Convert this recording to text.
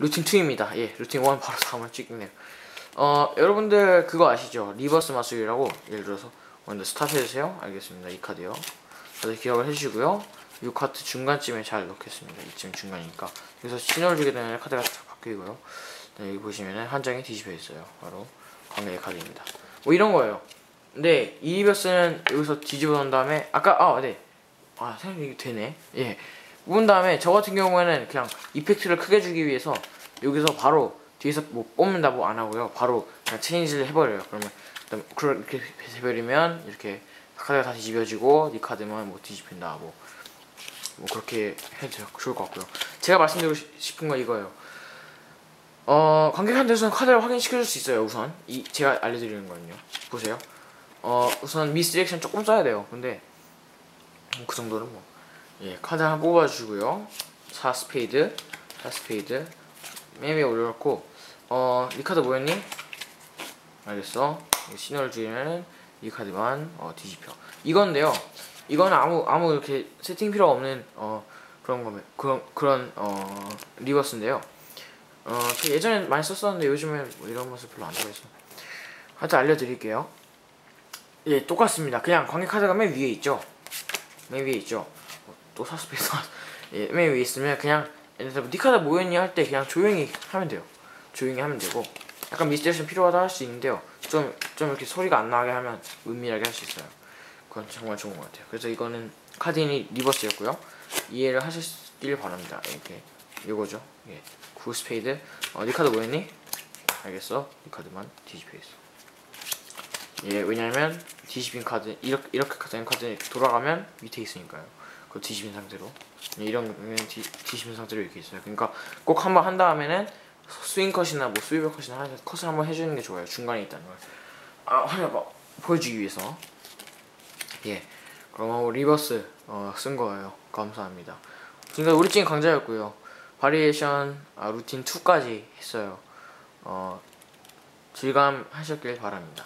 루틴 2입니다. 예, 루틴 1 바로 다음을 찍네요. 어, 여러분들 그거 아시죠? 리버스 마술이라고 예를 들어서 먼저 스타트 해주세요. 알겠습니다. 이 카드요. 다들 기억을 해주시고요. 이 카드 중간쯤에 잘 넣겠습니다. 이쯤 중간이니까. 그래서 신호를 주게 되면 카드가 딱 바뀌고요. 네, 여기 보시면은 한 장이 뒤집혀 있어요. 바로 광해의 카드입니다. 뭐 이런 거예요. 근데 이 리버스는 여기서 뒤집어 놓은 다음에 아까 아 네. 아 생각이 되네. 예. 문 다음에 저 같은 경우에는 그냥 이펙트를 크게 주기 위해서 여기서 바로 뒤에서 뭐 뽑는다 뭐 안 하고요. 바로 그냥 체인지를 해버려요. 그러면 그다음 그렇게 해버리면 이렇게 카드가 다 뒤집어지고 이 카드만 뭐 뒤집힌다 뭐. 뭐 그렇게 해도 좋을 것 같고요. 제가 말씀드리고 싶- 싶은 건 이거예요. 어 관객한테서는 카드를 확인시켜줄 수 있어요. 우선 이 제가 알려드리는 거는요. 보세요. 어 우선 미스 리액션 조금 써야 돼요. 근데 음, 그 정도는 뭐. 예, 카드 하나 뽑아주고요. 4 스페이드, 4 스페이드. 맨 위에 올려놓고, 어, 이 카드 뭐였니? 알겠어. 이 신호를 주면은 이 카드만 어, 뒤집혀. 이건데요. 이거는 아무 아무 이렇게 세팅 필요 없는 어 그런 거면 그런 그런 어 리버스인데요. 어, 저 예전에 많이 썼었는데 요즘에 뭐 이런 모습 별로 안 좋아해서. 하여튼 알려드릴게요. 예, 똑같습니다. 그냥 관계 카드가 맨 위에 있죠. 맨 위에 있죠. 어, 또 사스페이스 예, 맨 위에 있으면 그냥 예를 들어 니 카드 뭐였니 할때 그냥 조용히 하면 돼요. 조용히 하면 되고 약간 미스테이션 필요하다 할 수 있는데요. 좀 좀 이렇게 소리가 안 나게 하면 은밀하게 할 수 있어요. 그건 정말 좋은 것 같아요. 그래서 이거는 카드인이 리버스였고요. 이해를 하시길 바랍니다. 이렇게 이거죠. 예, 구 스페이드. 어, 니 카드 뭐였니? 알겠어. 이 카드만 뒤집혀 있어. 예, 왜냐면 뒤집힌 카드 이렇게 이렇게 된 카드 돌아가면 밑에 있으니까요. 그 뒤집힌 상태로 예, 이런 경우는 뒤, 뒤집힌 상태로 이렇게 있어요. 그러니까 꼭 한번 한 다음에는 스윙 컷이나 뭐 스위버 컷이나 하- 컷을 한번 해주는 게 좋아요. 중간에 있다는 걸. 아, 하나 봐 보여주기 위해서. 예, 그럼 어, 리버스 어, 쓴 거예요. 감사합니다. 지금까지 우리 찐 강자였고요. 바리에이션 아, 루틴 2까지 했어요. 어, 즐감 하셨길 바랍니다.